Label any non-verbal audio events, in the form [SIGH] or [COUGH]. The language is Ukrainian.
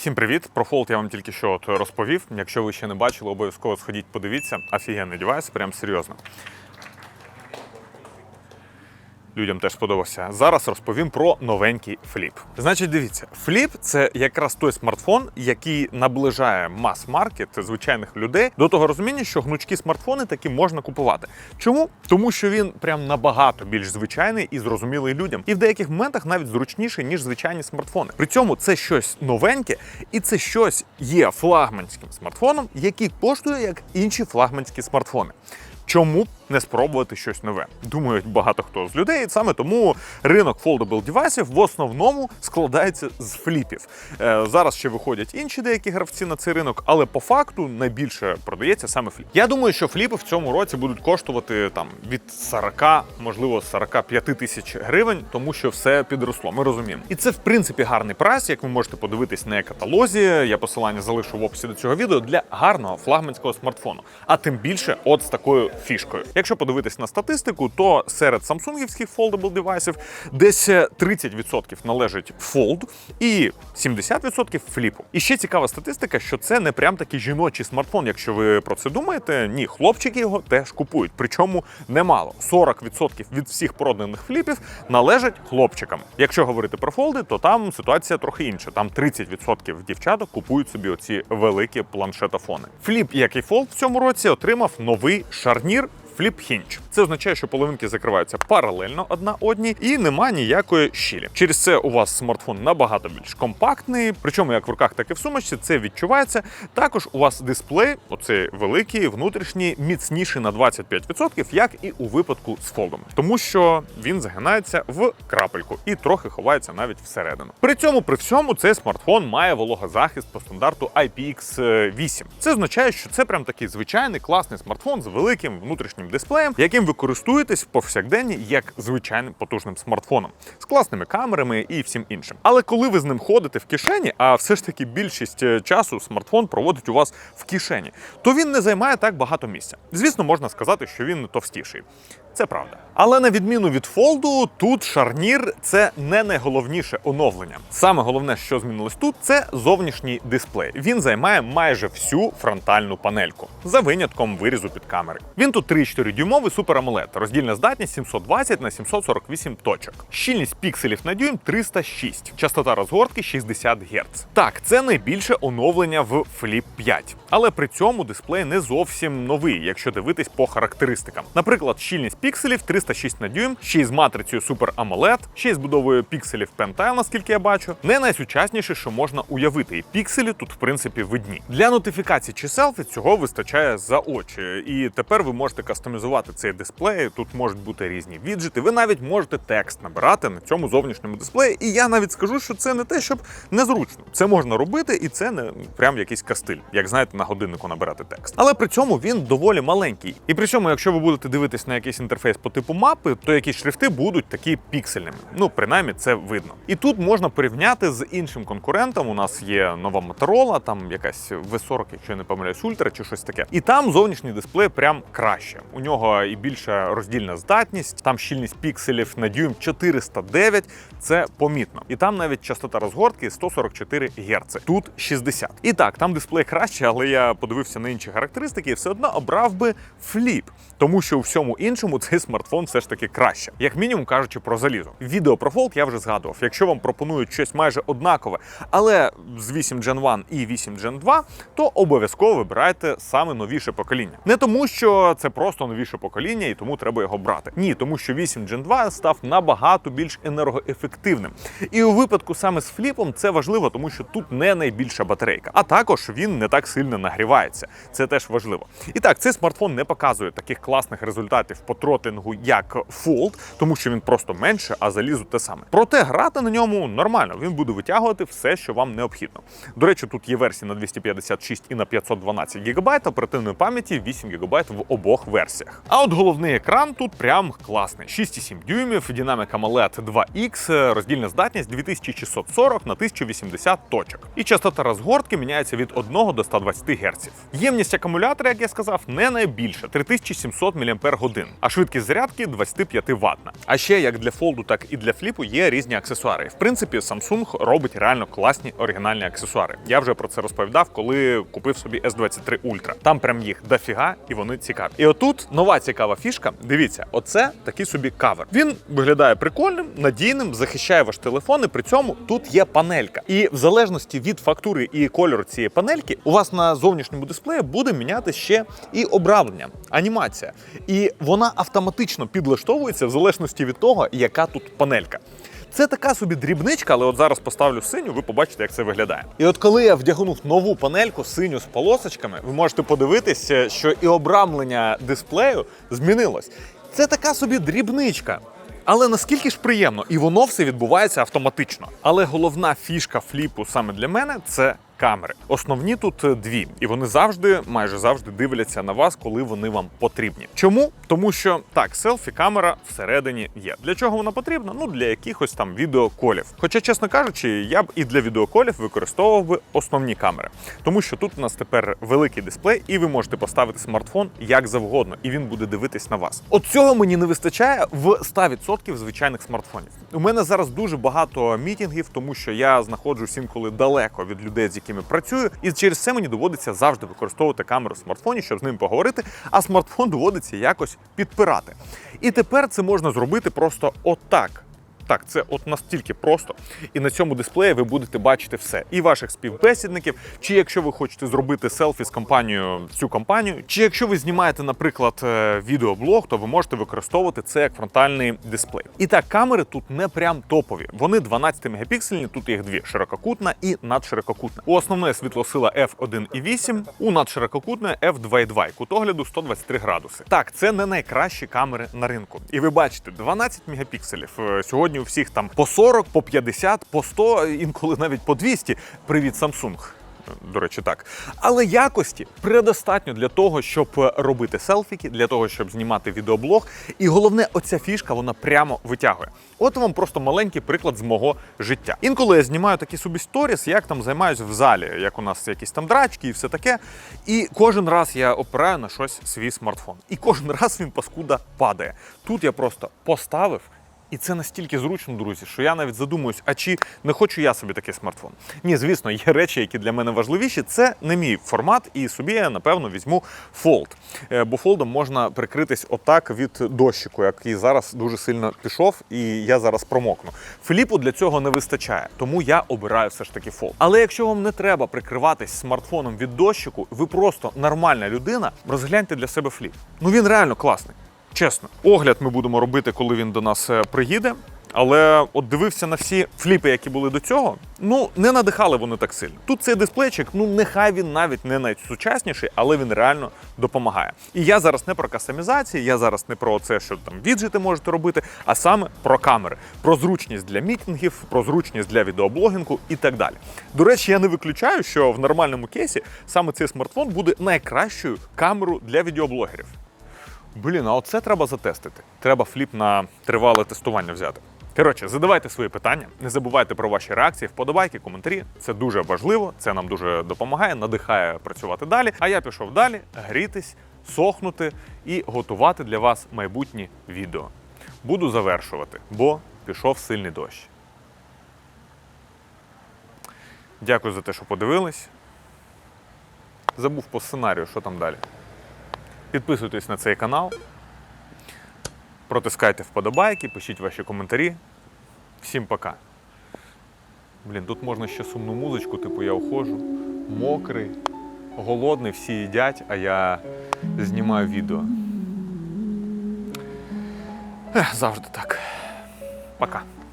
Всім привіт! Про фолт я вам тільки що от розповів. Якщо ви ще не бачили, обов'язково сходіть, подивіться. Офігенний девайс, прям серйозно. Людям теж сподобався. Зараз розповім про новенький фліп. Значить, дивіться, фліп це якраз той смартфон, який наближає мас-маркет звичайних людей до того розуміння, що гнучкі смартфони таки можна купувати. Чому? Тому що він прям набагато більш звичайний і зрозумілий людям, і в деяких моментах навіть зручніший, ніж звичайні смартфони. При цьому це щось новеньке, і це щось є флагманським смартфоном, який коштує як інші флагманські смартфони. Чому б не спробувати щось нове? Думають багато хто з людей. Саме тому ринок foldable девайсів в основному складається з фліпів. Е, зараз ще виходять інші деякі гравці на цей ринок, але по факту найбільше продається саме фліп. Я думаю, що фліпи в цьому році будуть коштувати там від 40, можливо, 45 тисяч гривень, тому що все підросло. Ми розуміємо. І це в принципі гарний прайс, як ви можете подивитись на каталозі. Я посилання залишу в описі до цього відео для гарного флагманського смартфону. А тим більше, от з такою фішкою. Якщо подивитись на статистику, то серед самсунгівських foldable девайсів десь 30% належить Fold і 70% фліпу. І ще цікава статистика, що це не прям такий жіночий смартфон. Якщо ви про це думаєте, ні, хлопчики його теж купують. Причому немало. 40% від всіх проданих фліпів належать хлопчикам. Якщо говорити про фолди, то там ситуація трохи інша. Там 30% дівчаток купують собі оці великі планшетофони. Фліп, як і фолд в цьому році, отримав новий шарнір. Flip Hinge. Це означає, що половинки закриваються паралельно одна одній і нема ніякої щілі. Через це у вас смартфон набагато більш компактний, причому як в руках, так і в сумочці це відчувається. Також у вас дисплей, оцей великий, внутрішній, міцніший на 25%, як і у випадку з фолдом, тому що він загинається в крапельку і трохи ховається навіть всередину. При цьому, при всьому, цей смартфон має вологозахист по стандарту IPX8. Це означає, що це прям такий звичайний класний смартфон з великим внутрішнім дисплеєм, яким ви користуєтесь в повсякденні як звичайним потужним смартфоном з класними камерами і всім іншим. Але коли ви з ним ходите в кишені, а все ж таки більшість е, часу смартфон проводить у вас в кишені, то він не займає так багато місця. Звісно, можна сказати, що він товстіший. Це правда. Але на відміну від фолду, тут шарнір це не найголовніше оновлення. Саме головне, що змінилось тут, це зовнішній дисплей. Він займає майже всю фронтальну панельку за винятком вирізу під камери. Він тут 3 24-дюймовий Super AMOLED, роздільна здатність 720 на 748 точок. Щільність пікселів на дюйм 306, частота розгортки 60 Гц. Так, це найбільше оновлення в Flip 5, але при цьому дисплей не зовсім новий, якщо дивитись по характеристикам. Наприклад, щільність пікселів 306 на дюйм, ще й з матрицею Super AMOLED, ще й з будовою пікселів Pentile, наскільки я бачу. Не найсучасніше, що можна уявити, і пікселі тут в принципі видні. Для нотифікацій чи селфі цього вистачає за очі, і тепер ви можете кастувати кастомізувати цей дисплей. Тут можуть бути різні віджити. Ви навіть можете текст набирати на цьому зовнішньому дисплеї. І я навіть скажу, що це не те, щоб незручно. Це можна робити, і це не прям якийсь кастиль, як знаєте, на годиннику набирати текст. Але при цьому він доволі маленький. І при цьому, якщо ви будете дивитись на якийсь інтерфейс по типу мапи, то якісь шрифти будуть такі піксельними. Ну, принаймні, це видно. І тут можна порівняти з іншим конкурентом. У нас є нова Motorola, там якась V40, якщо я не помиляюсь, Ультра чи щось таке. І там зовнішній дисплей прям краще. У нього і більша роздільна здатність, там щільність пікселів на дюйм 409, це помітно. І там навіть частота розгортки 144 Гц. Тут 60. І так, там дисплей краще, але я подивився на інші характеристики і все одно обрав би фліп, тому що у всьому іншому цей смартфон все ж таки краще, як мінімум кажучи про залізо. Відео про Fold я вже згадував. Якщо вам пропонують щось майже однакове, але з 8 Gen 1 і 8 Gen 2, то обов'язково вибирайте саме новіше покоління. Не тому, що це просто новіше покоління, і тому треба його брати. Ні, тому що 8 Gen 2 став набагато більш енергоефективним. І у випадку саме з фліпом це важливо, тому що тут не найбільша батарейка, а також він не так сильно нагрівається. Це теж важливо. І так, цей смартфон не показує таких класних результатів по тротингу, як Fold, тому що він просто менше, а залізо те саме. Проте грати на ньому нормально. Він буде витягувати все, що вам необхідно. До речі, тут є версії на 256 і на 512 ГБ, оперативної пам'яті 8 ГБ в обох версіях. Версіях. А от головний екран тут прям класний: 6,7 дюймів, динамік AMOLED 2X, роздільна здатність 2640 на 1080 точок. І частота розгортки міняється від 1 до 120 Гц. Ємність акумулятора, як я сказав, не найбільша 3700 мАч, а швидкість зарядки 25 ватна. А ще як для фолду, так і для фліпу є різні аксесуари. В принципі, Samsung робить реально класні оригінальні аксесуари. Я вже про це розповідав, коли купив собі S23 Ultra. Там прям їх дофіга, і вони цікаві. І отут нова цікава фішка. Дивіться, оце такий собі кавер. Він виглядає прикольним, надійним, захищає ваш телефон. І при цьому тут є панелька. І в залежності від фактури і кольору цієї панельки, у вас на зовнішньому дисплеї буде міняти ще і обравлення, анімація. І вона автоматично підлаштовується в залежності від того, яка тут панелька. Це така собі дрібничка, але от зараз поставлю синю, ви побачите, як це виглядає. І от коли я вдягнув нову панельку синю з полосочками, ви можете подивитися, що і обрамлення дисплею змінилось. Це така собі дрібничка. Але наскільки ж приємно, і воно все відбувається автоматично. Але головна фішка фліпу саме для мене це камери. Основні тут е, дві, і вони завжди, майже завжди дивляться на вас, коли вони вам потрібні. Чому? Тому що так, селфі-камера всередині є. Для чого вона потрібна? Ну для якихось там відеоколів. Хоча, чесно кажучи, я б і для відеоколів використовував би основні камери, тому що тут у нас тепер великий дисплей, і ви можете поставити смартфон як завгодно, і він буде дивитись на вас. От цього мені не вистачає в 100% звичайних смартфонів. У мене зараз дуже багато мітінгів, тому що я знаходжусь інколи далеко від людей, з якими працюю, і через це мені доводиться завжди використовувати камеру в смартфоні, щоб з ним поговорити. А смартфон доводиться якось підпирати. І тепер це можна зробити просто отак. Так, це от настільки просто, і на цьому дисплеї ви будете бачити все. І ваших співбесідників, чи якщо ви хочете зробити селфі з компанією, цю компанію, чи якщо ви знімаєте, наприклад, е, відеоблог, то ви можете використовувати це як фронтальний дисплей. І так, камери тут не прям топові. Вони 12 мегапіксельні, тут їх дві ширококутна і надширококутна. У основної світлосила f1.8, у надширококутної f2.2, і кут огляду 123 градуси. Так, це не найкращі камери на ринку. І ви бачите, 12 мегапікселів. Е, Сьогодні у всіх там по 40, по 50, по 100, інколи навіть по 200. Привіт, Samsung. До речі, так. Але якості предостатньо для того, щоб робити селфіки, для того, щоб знімати відеоблог. І головне, оця фішка вона прямо витягує. От вам просто маленький приклад з мого життя. Інколи я знімаю такі собі сторіс, як там займаюся в залі, як у нас якісь там драчки і все таке. І кожен раз я опираю на щось свій смартфон. І кожен [LAUGHS] раз він паскуда падає. Тут я просто поставив. І це настільки зручно, друзі, що я навіть задумуюсь, а чи не хочу я собі такий смартфон? Ні, звісно, є речі, які для мене важливіші. Це не мій формат, і собі я напевно візьму Fold. Е, Бо фолдом можна прикритись отак від дощику, який зараз дуже сильно пішов, і я зараз промокну. Філіпу для цього не вистачає, тому я обираю все ж таки Fold. Але якщо вам не треба прикриватись смартфоном від дощику, ви просто нормальна людина, розгляньте для себе фліп. Ну він реально класний. Чесно, огляд ми будемо робити, коли він до нас е, приїде. Але от дивився на всі фліпи, які були до цього. Ну не надихали вони так сильно. Тут цей дисплейчик, ну нехай він навіть не найсучасніший, але він реально допомагає. І я зараз не про кастомізації, я зараз не про це, що там віджити можете робити, а саме про камери, про зручність для мітингів, про зручність для відеоблогінгу і так далі. До речі, я не виключаю, що в нормальному кейсі саме цей смартфон буде найкращою камерою для відеоблогерів. Блін, а оце треба затестити. Треба фліп на тривале тестування взяти. Коротше, задавайте свої питання, не забувайте про ваші реакції, вподобайки, коментарі. Це дуже важливо, це нам дуже допомагає, надихає працювати далі. А я пішов далі грітись, сохнути і готувати для вас майбутні відео. Буду завершувати, бо пішов сильний дощ. Дякую за те, що подивились. Забув по сценарію, що там далі. Підписуйтесь на цей канал, протискайте вподобайки, пишіть ваші коментарі. Всім пока. Блін, тут можна ще сумну музичку, типу я уходжу, мокрий, голодний, всі їдять, а я знімаю відео. Завжди так. Пока.